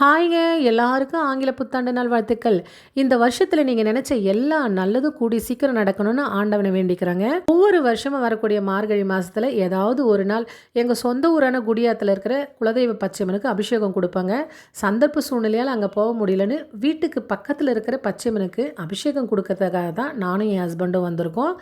ஹாய்ங்க எல்லாருக்கும் ஆங்கில புத்தாண்டு நாள் வாழ்த்துக்கள். இந்த வருஷத்தில் நீங்கள் நினச்ச எல்லா நல்லதும் கூடி சீக்கிரம் நடக்கணும்னு ஆண்டவனை வேண்டிக்கிறாங்க. ஒவ்வொரு வருஷமும் வரக்கூடிய மார்கழி மாதத்தில் ஏதாவது ஒரு நாள் எங்கள் சொந்த ஊரான குடியாத்தில் இருக்கிற குலதெய்வ பச்சைமனுக்கு அபிஷேகம் கொடுப்பாங்க. சந்தர்ப்ப சூழ்நிலையால் அங்கே போக முடியலன்னு வீட்டுக்கு பக்கத்தில் இருக்கிற பச்சைமனுக்கு அபிஷேகம் கொடுக்கறதுக்காக தான் நானும் என் ஹஸ்பண்டும் வந்திருக்கோம்.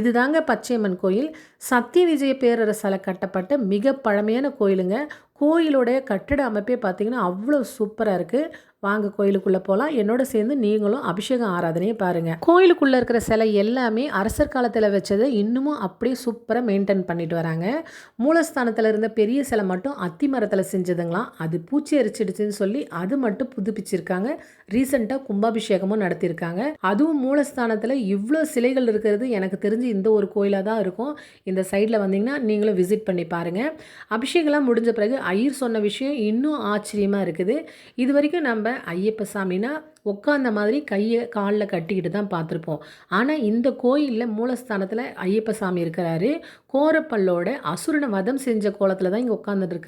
இதுதாங்க பச்சையம்மன் கோயில். சத்திய விஜய பேரரசால் கட்டப்பட்ட மிக பழமையான கோயிலுங்க. கோயிலோடைய கட்டிட அமைப்பே பார்த்திங்கன்னா அவ்வளோ சூப்பராக இருக்குது வாங்க கோயிலுக்குள்ளே போகலாம் என்னோட சேர்ந்து நீங்களும் அபிஷேகம் ஆராதனையை பாருங்கள் கோயிலுக்குள்ளே இருக்கிற சிலை எல்லாமே அரசர் காலத்தில் வச்சதை இன்னமும் அப்படியே சூப்பராக மெயின்டைன் பண்ணிட்டு வராங்க. மூலஸ்தானத்தில் இருந்த பெரிய சிலை மட்டும் அத்தி மரத்தில் செஞ்சதுங்களாம். அது பூச்சி அரிச்சிடுச்சுன்னு சொல்லி அது மட்டும் புதுப்பிச்சிருக்காங்க. ரீசெண்டாக கும்பாபிஷேகமும் நடத்தியிருக்காங்க அதுவும் மூலஸ்தானத்தில் இவ்வளோ சிலைகள் இருக்கிறது எனக்கு தெரிஞ்சு இந்த ஒரு கோயிலாக தான் இருக்கும். இந்த சைடில் வந்தீங்கன்னா நீங்களும் விசிட் பண்ணி பாருங்கள் அபிஷேகம்லாம் முடிஞ்ச பிறகு ஐயர் சொன்ன விஷயம் இன்னும் ஆச்சரியமாக இருக்குது. இது வரைக்கும் நம்ம ஐயப்ப சாமினா உட்காந்த மாதிரி கையை காலில் கட்டிக்கிட்டு தான் பார்த்துருப்போம். ஆனால் இந்த கோயிலில் மூலஸ்தானத்தில் ஐயப்ப சாமி இருக்கிறாரு. கோரப்பல்லோட அசுரனை வதம் செஞ்ச கோலத்தில் தான் இங்கே உட்காந்துட்டு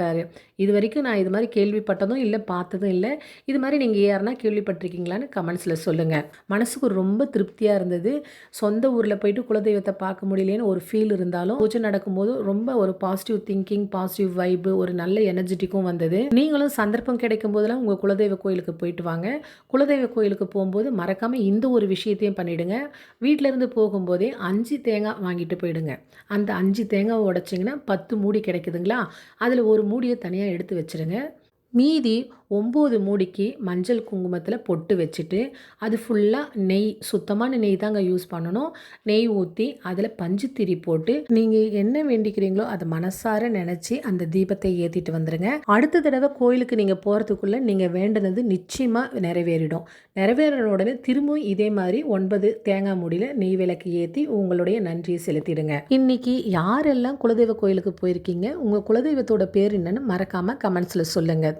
இது வரைக்கும் நான் இது மாதிரி கேள்விப்பட்டதும் இல்லை பார்த்ததும் இல்லை. இது மாதிரி நீங்கள் யாருன்னா கேள்விப்பட்டிருக்கீங்களான்னு கமெண்ட்ஸில் சொல்லுங்கள் மனசுக்கு ரொம்ப திருப்தியாக இருந்தது. சொந்த ஊரில் போயிட்டு குலதெய்வத்தை பார்க்க முடியலேன்னு ஒரு ஃபீல் இருந்தாலும் பூஜை நடக்கும்போது ரொம்ப ஒரு பாசிட்டிவ் திங்கிங் பாசிட்டிவ் வைப்பு ஒரு நல்ல எனர்ஜெட்டிக்கும் வந்தது. நீங்களும் சந்தர்ப்பம் கிடைக்கும் போதெல்லாம் உங்கள் குலதெய்வ கோயிலுக்கு போயிட்டு வாங்க. குலதெய்வ குலதெய்வ கோயிலுக்கு போகும்போது மறக்காமல் இந்த ஒரு விஷயத்தையும் பண்ணிவிடுங்க வீட்டிலேருந்து போகும்போதே அஞ்சு தேங்காய் வாங்கிட்டு போயிடுங்க. அந்த அஞ்சு தேங்காய் உடச்சிங்கன்னா பத்து மூடி கிடைக்குதுங்களா? அதில் ஒரு மூடியை தனியாக எடுத்து வச்சுருங்க. மீதி ஒம்பது மூடிக்கு மஞ்சள் குங்குமத்தில் பொட்டு வச்சுட்டு அது ஃபுல்லாக நெய் சுத்தமான நெய் தாங்க யூஸ் பண்ணணும். நெய் ஊற்றி அதில் பஞ்சு திரி போட்டு நீங்கள் என்ன வேண்டிக்கிறீங்களோ அதை மனசார நினச்சி அந்த தீபத்தை ஏற்றிட்டு வந்துடுங்க அடுத்த தடவை கோயிலுக்கு நீங்கள் போகிறதுக்குள்ளே நீங்கள் வேண்டுனது நிச்சயமாக நிறைவேறிடும். நிறைவேறின உடனே திரும்பவும் இதே மாதிரி ஒன்பது தேங்காய் மூடியில் நெய் விளக்கு ஏற்றி உங்களுடைய நன்றியை செலுத்திடுங்க. இன்னைக்கு யாரெல்லாம் குலதெய்வ கோயிலுக்கு போயிருக்கீங்க? உங்கள் குலதெய்வத்தோட பேர் என்னன்னு மறக்காமல் கமெண்ட்ஸில் சொல்லுங்கள்